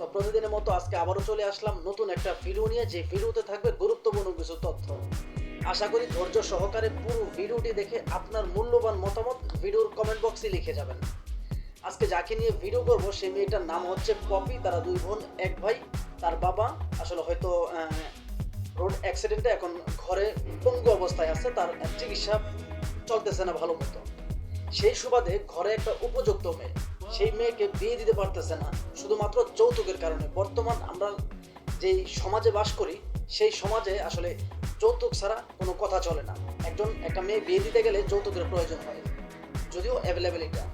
তো প্রতিদিনের মতো আজকে আবারও চলে আসলাম নতুন একটা ভিডিও নিয়ে। যে ভিডিওতে থাকবে গুরুত্বপূর্ণ কিছু তথ্য। আশা করি ধৈর্য সহকারে পুরো ভিডিওটি দেখে আপনার মূল্যবান মতামত ভিডিওর কমেন্ট বক্সে লিখে যাবেন। আজকে যাকে নিয়ে ভিডিও করব সেই মেয়েটার নাম হচ্ছে পপি, তারা দুই বোন, এক ভাই, তার বাবা। আসলে হয়তো রোড অ্যাক্সিডেন্টে এখন ঘরে পঙ্গু অবস্থায় আছে, তার চিকিৎসা চলতেছে না ভালো মতো। সেই সুবাদে ঘরে একটা উপযুক্ত মেয়ে। সেই মেয়েকে বিয়ে দিতে পারতেছে না। শুধুমাত্র যৌতুকের কারণে। বর্তমান আমরা যেই সমাজে বাস করি, সেই সমাজে আসলে যৌতুক ছাড়া কোনো কথা চলে না। একজন, একটা মেয়ে বিয়ে দিতে গেলে যৌতুকের প্রয়োজন হয়। যদিও অ্যাভেলেবেল এটা।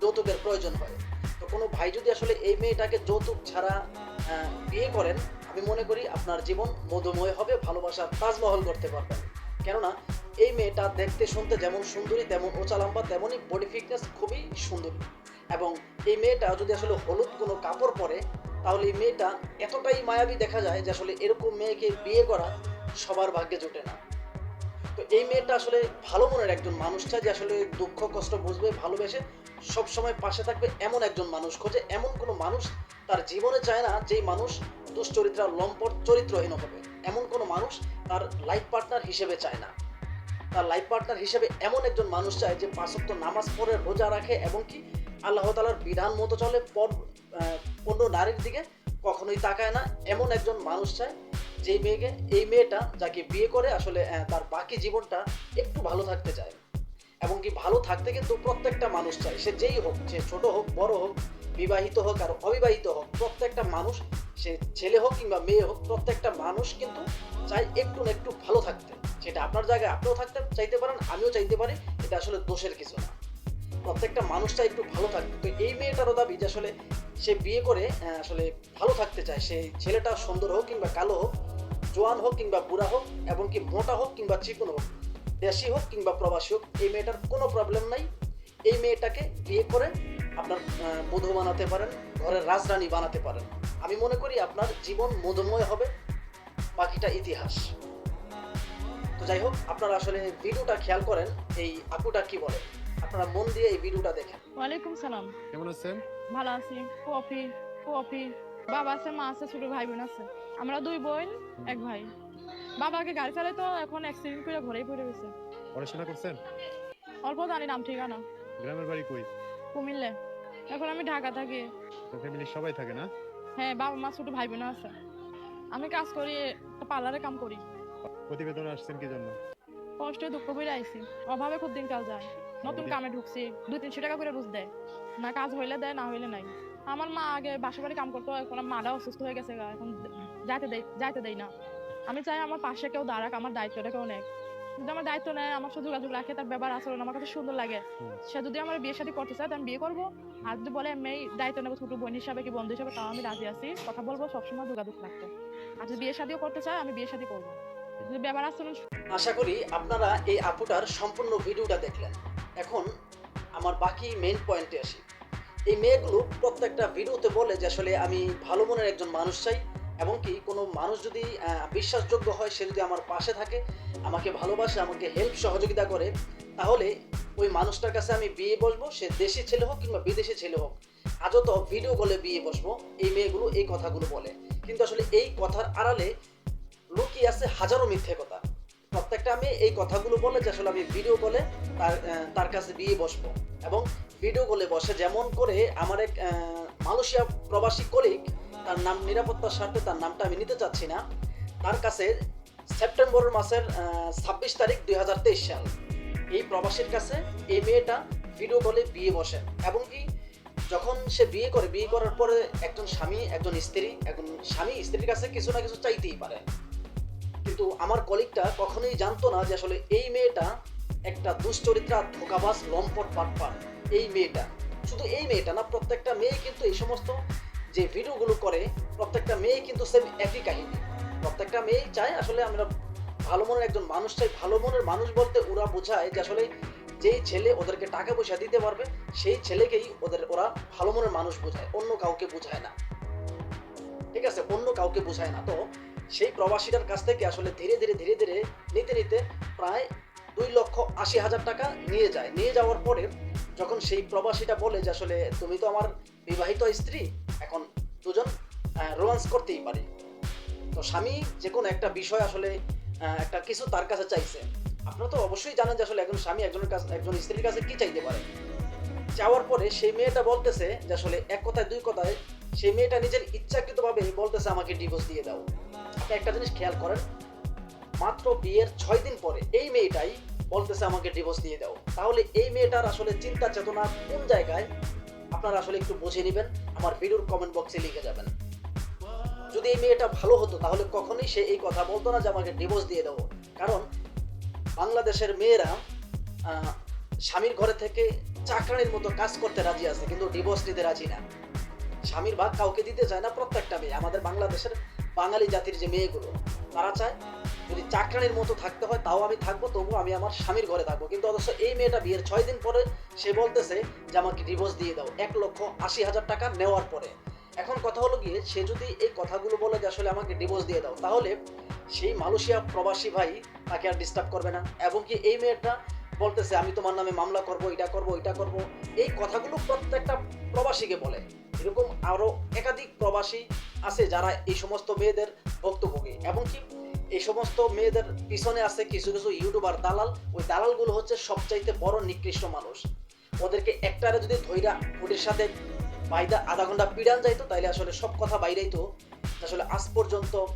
যৌতুকের প্রয়োজন হয়। তো কোনো ভাই যদি আসলে এই মেয়েটাকে যৌতুক ছাড়া বিয়ে করেন, আমি মনে করি আপনার জীবন মধুময় হবে ভালোবাসার তাজমহল করতে পারবেন। কেননা, এই মেয়েটা দেখতে, শুনতে যেমন সুন্দরী, তেমন ওচা লম্বা, তেমনই বডি ফিটনেস খুবই সুন্দরী। এবং এই মেয়েটা যদি আসলে হলুদ কোনো কাপড় পরে, তাহলে এই মেয়েটা এতটাই মায়াবী দেখা যায় যে আসলে এরকম মেয়েকে বিয়ে করা সবার ভাগ্যে জোটে না। তো এই মেয়েটা আসলে ভালো মনের একজন মানুষ চায় যে আসলে দুঃখ, কষ্ট বুঝবে, ভালোবেসে সব সময় পাশে থাকবে এমন একজন মানুষ। খোঁজে এমন কোনো মানুষ তার জীবনে চায় না যেই মানুষ দুশ্চরিত্র, লম্পট চরিত্রহীন হবে। এমন কোনো মানুষ তার লাইফ পার্টনার হিসেবে চায় না। তার লাইফ পার্টনার হিসেবে এমন একজন মানুষ চায় যে পাঁচক্ত নামাজ পড়ে, রোজা রাখে এবং কি আল্লাহ তালার বিধান মতো চলে অন্য নারীর দিকে কখনোই তাকায় না। এমন একজন মানুষ চায় যে মেয়েকে, এই মেয়েটা যাকে বিয়ে করে আসলে তার বাকি জীবনটা একটু ভালো থাকতে চায়। এবং কি ভালো থাকতে কিন্তু প্রত্যেকটা মানুষ চায়। সে যেই হোক, সে ছোট হোক, বড় হোক, বিবাহিত হোক আর অবিবাহিত হোক, প্রত্যেকটা মানুষ, সে ছেলে হোক কিংবা মেয়ে হোক, প্রত্যেকটা মানুষ কিন্তু চায় একটু না একটু ভালো থাকতে। সেটা আপনার জায়গায় আপনিও থাকতে, চাইতে পারেন, আমিও চাইতে পারি, এটা আসলে দোষের কিছু না। প্রত্যেকটা মানুষটা একটু ভালো থাকবে। তো এই মেয়েটারও দাবি যে আসলে সে বিয়ে করে আসলে ভালো থাকতে চায়। সেই ছেলেটা সুন্দর হোক কিংবা কালো হোক, জোয়ান হোক কিংবা বুড়া হোক এবং কি মোটা হোক কিংবা চিকন হোক, দেশি হোক কিংবা প্রবাসী হোক, এই মেয়েটার কোনো প্রবলেম নাই। এই মেয়েটাকে বিয়ে করে আপনার মধু বানাতে পারেন, ঘরের রাজরানী বানাতে পারেন। আমি মনে করি আপনার জীবন মধুময় হবে, বাকিটা ইতিহাস। তো যাই হোক, আপনারা আসলে ভিডিওটা খেয়াল করেন, এই আপুটা কি বলে? আপনারা মন দিয়ে এই ভিডিওটা দেখেন। ওয়ালাইকুম সালাম। কেমন আছেন? ভালো আছি। কফি কফি বাবা আছে মা আছে ছোট ভাই বোন আছে। আমরা দুই বোন এক ভাই। বাবাকে গাড়ি চালাই তো এখন অ্যাক্সিডেন্ট করে ঘরেই পড়ে গেছে। পড়াশোনা করছেন? অল্প জানি নাম ঠিকানা। গ্রামের বাড়ি কই? কুমিল্লে। এখন আমি ঢাকা থাকি। তো ফ্যামিলির সবাই থাকে না? হ্যাঁ বাবা মা ছোট ভাই বোন আছে। আমি কাজ করি পার্লারে কাম করি। প্রতিবেদন আসছেন কি জন্য? কষ্টে দুঃখ করে আইছি। অভাবে খুব দিন কাল যায়। নতুন কামে ঢুকছি দুই তিনশো টাকা করে রোজ দেয়। না কাজ হইলে দেয় না হইলে নাই। আমার মা আগে বাসা বাড়ি কাম করতো এখন মাটা অসুস্থ হয়ে গেছে গা, এখন যাইতে দেয় যাইতে দেয় না। আমি চাই আমার পাশে কেউ দাঁড়াক আমার দায়িত্বটা কেউ নেয় যদি আমার দায়িত্ব নেয় আমার সাথে যোগাযোগ রাখে তার ব্যবহার আচরণ আমার কাছে সুন্দর লাগে। সে যদি আমার বিয়ে শাদী করতে চায় আমি বিয়ে করব। আর যদি বলে আমি দায়িত্ব নেব ছোট বোন হিসাবে কি বন্ধু হিসাবে? তাও আমি রাজি আছি। কথা বলব সবসময় যোগাযোগ রাখতে আর যদি বিয়ে শাদীও করতে চায় আমি বিয়ে শাদী করব। যদি ব্যবহার আচরণ আশা করি আপনারা এই আপুটার সম্পূর্ণ ভিডিওটা দেখলেন। এখন আমার বাকি মেন পয়েন্টে আসি। এই মেয়েগুলো প্রত্যেকটা ভিডিওতে বলে যে আসলে আমি ভালো মনের একজন মানুষ চাই, এবং কি কোনো মানুষ যদি বিশ্বাসযোগ্য হয়, সে যদি আমার পাশে থাকে, আমাকে ভালোবাসে, আমাকে হেল্প সহযোগিতা করে, তাহলে ওই মানুষটার কাছে আমি বিয়ে বসবো, সে দেশি ছেলে হোক কিংবা বিদেশি ছেলে হোক। আজও তো ভিডিও কলে বিয়ে বসবো, এই মেয়েগুলো এই কথাগুলো বলে। কিন্তু আসলে এই কথার আড়ালে লুকিয়ে আছে হাজারো মিথ্যে কথা। প্রত্যেকটা আমি এই কথাগুলো বলে যে আসলে আমি ভিডিও কলে তার তার কাছে বিয়ে বসবো। এবং ভিডিও কলে বসে যেমন করে আমার এক মালয়েশিয়া প্রবাসী কলিগ তার নাম নিরাপত্তার স্বার্থে তার নামটা আমি নিতে চাচ্ছি না, তার কাছে সেপ্টেম্বর মাসের ছাব্বিশ তারিখ দুই হাজার তেইশ সাল। এই প্রবাসীর কাছে এই মেয়েটা ভিডিও কলে বিয়ে বসে। এবং কি যখন সে বিয়ে করে, বিয়ে করার পরে একজন স্বামী, একজন স্ত্রী, একজন স্বামী স্ত্রীর কাছে কিছু না কিছু চাইতেই পারে। কিন্তু আমার কলিগটা কখনোই জানতো না যে আসলে এই মেয়েটা একটা দুশ্চরিত্রা, ধোকাবাজ, লম্পট পাটপার এই মেয়েটা। শুধু এই মেয়েটা না, প্রত্যেকটা মেয়ে কিন্তু এই সমস্ত যে ভিডিওগুলো করে, প্রত্যেকটা মেয়ে কিন্তু সেম একই কাহিনী। প্রত্যেকটা মেয়ে চায় আসলে আমরা ভালো মনের একজন মানুষ চাই। ভালো মনের মানুষ বলতে ওরা বোঝায় যে আসলে যেই ছেলে ওদেরকে টাকা পয়সা দিতে পারবে, সেই ছেলেকেই ওদের, ওরা ভালো মনের মানুষ বোঝায়। অন্য কাউকে বোঝায় না। ঠিক আছে? অন্য কাউকে বোঝায় না। তো সেই প্রবাসীটার কাছ থেকে আসলে ধীরে ধীরে ধীরে ধীরে নিতে নিতে প্রায় দুই লক্ষ আশি হাজার টাকা নিয়ে যায়। নিয়ে যাওয়ার পরে যখন সেই প্রবাসীটা বলে যে আসলে তুমি তো আমার বিবাহিত স্ত্রী, এখন দুজন রোমান্স করতেই পারি। তো স্বামী যে কোনো একটা বিষয় আসলে একটা কিছু তার কাছে চাইছে। আপনারা তো অবশ্যই জানেন যে আসলে একজন স্বামী একজনের কাছে, একজন স্ত্রীর কাছে কি চাইতে পারে। চাওয়ার পরে সেই মেয়েটা বলতেছে যে আসলে এক কথায়, দুই কথায় সেই মেয়েটা নিজের ইচ্ছাকৃতভাবে বলতেছে, আমাকে ডিভোর্স দিয়ে দাও। একটা জিনিস খেয়াল করেন, মাত্র বিয়ের ছয় দিন পরে এই মেয়েটাই বলতেছে আমাকে ডিভোর্স দিয়ে দাও। তাহলে এই মেয়েটার আসলে চিন্তা চেতনা কোন জায়গায়? আপনারা আসলে একটু বুঝে নেবেন, আমার ভিডিওর কমেন্ট বক্সে লিখে যাবেন। যদি এই মেয়েটা ভালো হতো, তাহলে কখনোই সে এই কথা বলতো না যে আমাকে ডিভোর্স দিয়ে দেবো কারণ বাংলাদেশের মেয়েরা স্বামীর ঘরে থেকে চাকরানির মতো কাজ করতে রাজি আছে, কিন্তু ডিভোর্স নিতে রাজি না। স্বামীর ভাগ কাউকে দিতে চায় না প্রত্যেকটা মেয়ে। আমাদের বাংলাদেশের বাঙালি জাতির যে মেয়েগুলো, তারা চায় যদি চাকরানির মতো থাকতে হয়, তাও আমি থাকব তবু আমি আমার স্বামীর ঘরে থাকব। কিন্তু অথচ এই মেয়েটা বিয়ের ছয় দিন পরে সে বলতেছে যে, আমাকে ডিভোর্স দিয়ে দাও, এক লক্ষ আশি হাজার টাকা নেওয়ার পরে। এখন কথা হলো গিয়ে, সে যদি এই কথাগুলো বলে যে, আসলে আমাকে ডিভোর্স দিয়ে দাও, তাহলে সেই মালয়েশিয়া প্রবাসী ভাই তাকে আর ডিস্টার্ব করবে না। এবং কি এই মেয়েটা বলতেছে, আমি তোমার নামে মামলা করব, এটা করব এটা করব। এই কথাগুলো প্রত্যেকটা প্রবাসীকে বলে। এরকম আরও একাধিক প্রবাসী আছে যারা এই সমস্ত মেয়েদের ভক্তভোগী। এবং কি এই সমস্ত মেয়েদের পিছনে আছে কিছু কিছু ইউটিউবার দালাল। ওই দালালগুলো হচ্ছে সবচাইতে বড় নিকৃষ্ট মানুষ। ওদেরকে একটারে যদি ধৈরা ওদের সাথে বাইদা আধা ঘণ্টা পিড়ান যাইতো, তাইলে আসলে সব কথা বাইরেই তো। আসলে আজ পর্যন্ত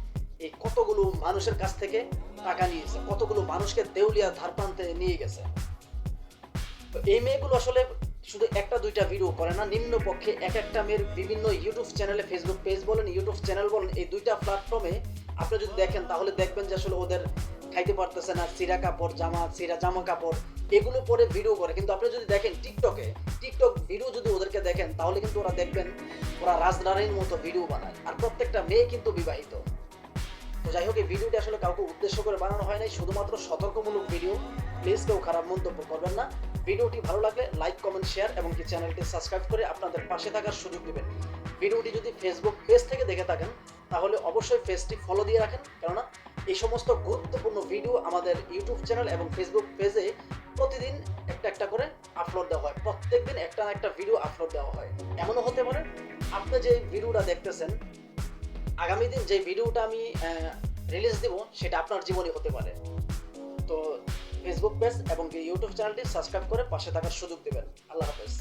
এই কতগুলো মানুষের কাছ থেকে টাকা নিয়েছে? কতগুলো মানুষকে দেউলিয়া ধার প্রান্তে নিয়ে গেছে? এই মেয়েগুলো আসলে শুধু একটা দুইটা ভিডিও করে না, নিম্ন পক্ষে এক একটা মেয়ের বিভিন্ন ইউটিউব চ্যানেলে ফেসবুক পেজ বলেন ইউটিউব চ্যানেল বলেন, এই দুইটা প্ল্যাটফর্মে আপনি যদি দেখেন, তাহলে দেখবেন যে আসলে ওদের খাইতে পারতেছে না, সিরা কাপড়, জামা, সিরা জামা কাপড়, এগুলো পরে ভিডিও করে। কিন্তু আপনি যদি দেখেন টিকটকে টিকটক ভিডিও যদি ওদেরকে দেখেন, তাহলে কিন্তু ওরা দেখবেন ওরা রাজনারায়ণ মতো ভিডিও বানায়। আর প্রত্যেকটা মেয়ে কিন্তু বিবাহিত। তো যাই হোক, এই ভিডিওটি আসলে কাউকে উদ্দেশ্য করে বানানো হয় নাই, শুধুমাত্র সতর্কমূলক ভিডিও। প্লিজ কেউ খারাপ মন্তব্য করবেন না। ভিডিওটি ভালো লাগলে লাইক, কমেন্ট, শেয়ার এবং কি চ্যানেলটি সাবস্ক্রাইব করে আপনাদের পাশে থাকার সুযোগ দিবেন। ভিডিওটি যদি ফেসবুক পেজ থেকে দেখে থাকেন, তাহলে অবশ্যই পেজটি ফলো দিয়ে রাখেন। কেননা, এই সমস্ত গুরুত্বপূর্ণ ভিডিও আমাদের ইউটিউব চ্যানেল এবং ফেসবুক পেজে প্রতিদিন একটা একটা করে আপলোড দেওয়া হয়। প্রত্যেকদিন একটা না একটা ভিডিও আপলোড দেওয়া হয়। এমনও হতে পারে, আপনি যে ভিডিওটা দেখতেছেন আগামী দিন যে ভিডিওটা আমি রিলিজ দিব, সেটা আপনার জীবনে হতে পারে। তো ফেসবুক পেজ এবং ইউটিউব চ্যানেলটি সাবস্ক্রাইব করে পাশে থাকার সুযোগ দেবেন। আল্লাহ হাফেজ।